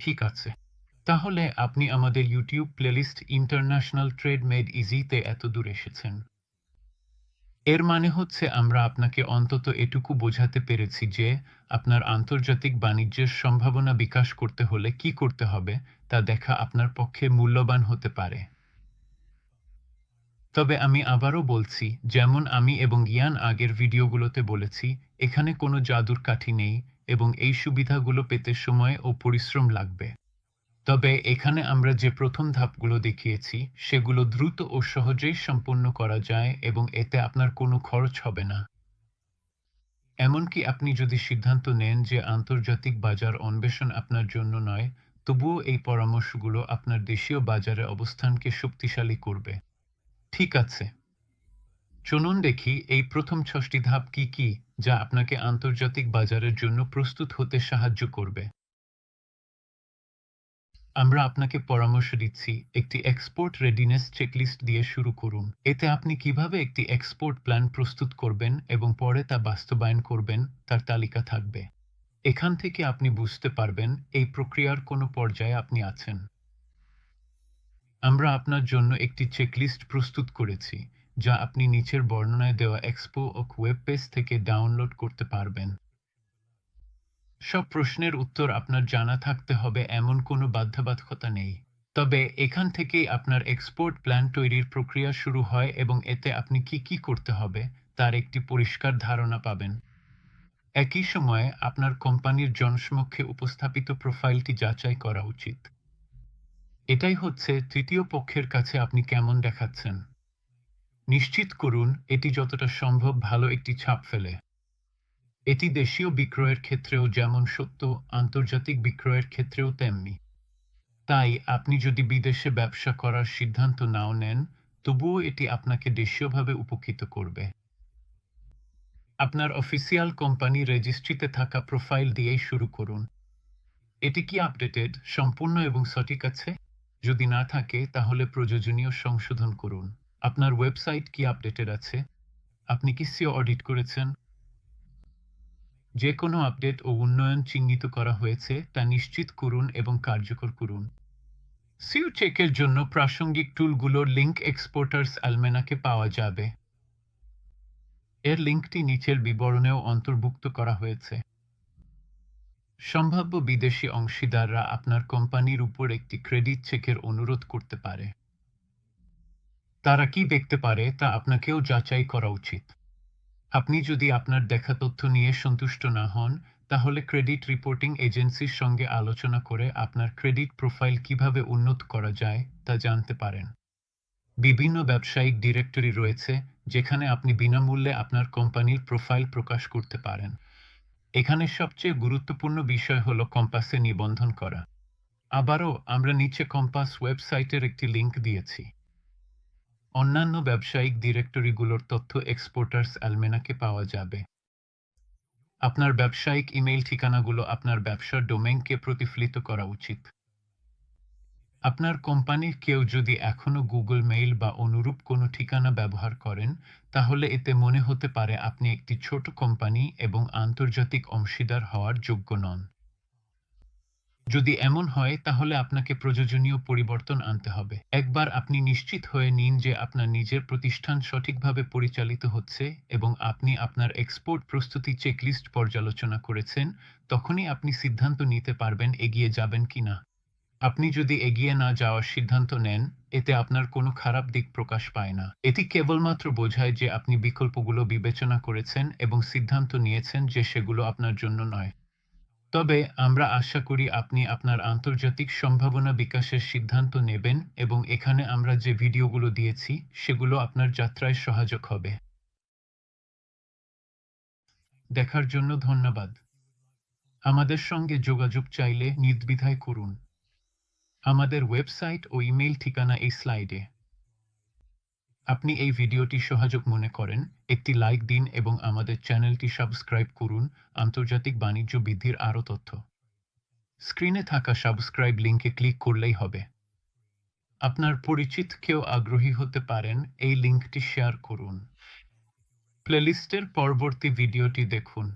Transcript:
ঠিক আছে। তাহলে আপনি আমাদের YouTube playlist international trade made ইজিতে এত দূর এসেছেন। এর মানে হচ্ছে আমরা আপনাকে অন্তত এটুকু বোঝাতে পেরেছি যে আপনার আন্তর্জাতিক বাণিজ্যের সম্ভাবনা বিকাশ করতে হলে কি করতে হবে তা দেখা আপনার পক্ষে মূল্যবান হতে পারে। তবে আমি আবারও বলছি, যেমন আমি এবং ইয়ান আগের ভিডিওগুলোতে বলেছি, এখানে কোনো জাদুর কাঠি নেই এবং এই সুবিধাগুলো পেতে সময় ও পরিশ্রম লাগবে। তবে এখানে আমরা যে প্রথম ধাপগুলো দেখিয়েছি, সেগুলো দ্রুত ও সহজেই সম্পন্ন করা যায় এবং এতে আপনার কোনো খরচ হবে না। এমনকি আপনি যদি সিদ্ধান্ত নেন যে আন্তর্জাতিক বাজার অন্বেষণ আপনার জন্য নয়, তবুও এই পরামর্শগুলো আপনার দেশীয় বাজারে অবস্থানকে শক্তিশালী করবে। ঠিক আছে। চলুন দেখি এই প্রথম ছটি ধাপ কি কি, যা আপনাকে আন্তর্জাতিক বাজারের জন্য প্রস্তুত হতে সাহায্য করবে। আমরা আপনাকে পরামর্শ দিচ্ছি, একটি এক্সপোর্ট রেডিনেস চেকলিস্ট দিয়ে শুরু করুন। এতে আপনি কীভাবে একটি এক্সপোর্ট প্ল্যান প্রস্তুত করবেন এবং পরে তা বাস্তবায়ন করবেন, তার তালিকা থাকবে। এখান থেকে আপনি বুঝতে পারবেন এই প্রক্রিয়ার কোন পর্যায়ে আপনি আছেন। আমরা আপনার জন্য একটি চেকলিস্ট প্রস্তুত করেছি। যা আপনি নিচের বর্ণনায় দেওয়া এক্সপো ও ওয়েব পেজ থেকে ডাউনলোড করতে পারবেন। সব প্রশ্নের উত্তর আপনার জানা থাকতে হবে, এমন কোনো বাধ্যবাধকতা নেই। তবে এখান থেকেই আপনার এক্সপোর্ট প্ল্যান তৈরির প্রক্রিয়া শুরু হয় এবং এতে আপনি কি কি করতে হবে তার একটি পরিষ্কার ধারণা পাবেন। একই সময়ে আপনার কোম্পানির জনসমক্ষে উপস্থাপিত প্রোফাইলটি যাচাই করা উচিত। এটাই হচ্ছে তৃতীয় পক্ষের কাছে আপনি কেমন দেখাচ্ছেন। নিশ্চিত করুন, এটি যতটা সম্ভব ভালো একটি ছাপ ফেলে। এটি দেশীয় বিক্রয়ের ক্ষেত্রেও যেমন সত্য, আন্তর্জাতিক বিক্রয়ের ক্ষেত্রেও তেমনি। তাই আপনি যদি বিদেশে ব্যবসা করার সিদ্ধান্ত নাও নেন, তবুও এটি আপনাকে দেশীয়ভাবে উপকৃত করবে। আপনার অফিসিয়াল কোম্পানি রেজিস্ট্রিতে থাকা প্রোফাইল দিয়েই শুরু করুন। এটি কি আপডেটেড, সম্পূর্ণ এবং সঠিক আছে? যদি না থাকে, তাহলে প্রয়োজনীয় সংশোধন করুন। আপনার ওয়েবসাইট কি আপডেটেড আছে? আপনি কি সিও অডিট করেছেন? যে কোনো আপডেট ও উন্নয়ন চিহ্নিত করা হয়েছে তা নিশ্চিত করুন এবং কার্যকর করুন। সিও চেকের জন্য প্রাসঙ্গিক টুলগুলোর লিঙ্ক এক্সপোর্টার্স অ্যালমেনাকে পাওয়া যাবে। এর লিঙ্কটি নিচের বিবরণেও অন্তর্ভুক্ত করা হয়েছে। সম্ভাব্য বিদেশি অংশীদাররা আপনার কোম্পানির উপর একটি ক্রেডিট চেকের অনুরোধ করতে পারে। তারা কি দেখতে পারে তা আপনাকেও যাচাই করা উচিত। আপনি যদি আপনার দেখা তথ্য নিয়ে সন্তুষ্ট না হন, তাহলে ক্রেডিট রিপোর্টিং এজেন্সির সঙ্গে আলোচনা করে আপনার ক্রেডিট প্রোফাইল কীভাবে উন্নত করা যায় তা জানতে পারেন। বিভিন্ন ব্যবসায়িক ডিরেক্টরি রয়েছে, যেখানে আপনি বিনামূল্যে আপনার কোম্পানির প্রোফাইল প্রকাশ করতে পারেন। এখানে সবচেয়ে গুরুত্বপূর্ণ বিষয় হল কম্পাসে নিবন্ধন করা। আবারও আমরা নিচে কম্পাস ওয়েবসাইটের একটি লিংক দিয়েছি। অন্যান্য ব্যবসায়িক ডিরেক্টরিগুলোর তথ্য এক্সপোর্টার্স অ্যালমেনাকে পাওয়া যাবে। আপনার ব্যবসায়িক ইমেইল ঠিকানাগুলো আপনার ব্যবসার ডোমেনকে প্রতিফলিত করা উচিত। আপনার কোম্পানির কেউ যদি এখনও গুগল মেইল বা অনুরূপ কোনো ঠিকানা ব্যবহার করেন, তাহলে এতে মনে হতে পারে আপনি একটি ছোট কোম্পানি এবং আন্তর্জাতিক অংশীদার হওয়ার যোগ্য নন। যদি এমন হয়, তাহলে আপনাকে প্রয়োজনীয় পরিবর্তন আনতে হবে। একবার আপনি নিশ্চিত হয়ে নিন যে আপনার নিজের প্রতিষ্ঠান সঠিকভাবে পরিচালিত হচ্ছে এবং আপনি আপনার এক্সপোর্ট প্রস্তুতি চেকলিস্ট পর্যালোচনা করেছেন, তখনই আপনি সিদ্ধান্ত নিতে পারবেন এগিয়ে যাবেন কিনা আপনি যদি এগিয়ে না যাওয়ার সিদ্ধান্ত নেন, এতে আপনার কোনো খারাপ দিক প্রকাশ পায় না। এটি কেবলমাত্র বোঝায় যে আপনি বিকল্পগুলো বিবেচনা করেছেন এবং সিদ্ধান্ত নিয়েছেন যে সেগুলো আপনার জন্য নয়। তবে আমরা আশা করি আপনি আপনার আন্তর্জাতিক সম্ভাবনা বিকাশের সিদ্ধান্ত নেবেন এবং এখানে আমরা যে ভিডিওগুলো দিয়েছি, সেগুলো আপনার যাত্রায় সহায়ক হবে। দেখার জন্য ধন্যবাদ। আমাদের সঙ্গে যোগাযোগ চাইলে নির্দ্বিধায় করুন। আমাদের ওয়েবসাইট ও ইমেল ঠিকানা এই স্লাইডে। আপনি এই ভিডিওটি সহায়ক মনে করেন, একটি লাইক দিন এবং আমাদের চ্যানেলটি সাবস্ক্রাইব করুন। আন্তর্জাতিক বাণিজ্য বৃদ্ধির আরও তথ্য। স্ক্রিনে থাকা সাবস্ক্রাইব লিঙ্কে ক্লিক করলেই হবে। আপনার পরিচিত কেউ আগ্রহী হতে পারেন, এই লিঙ্কটি শেয়ার করুন। প্লেলিস্টের পরবর্তী ভিডিওটি দেখুন।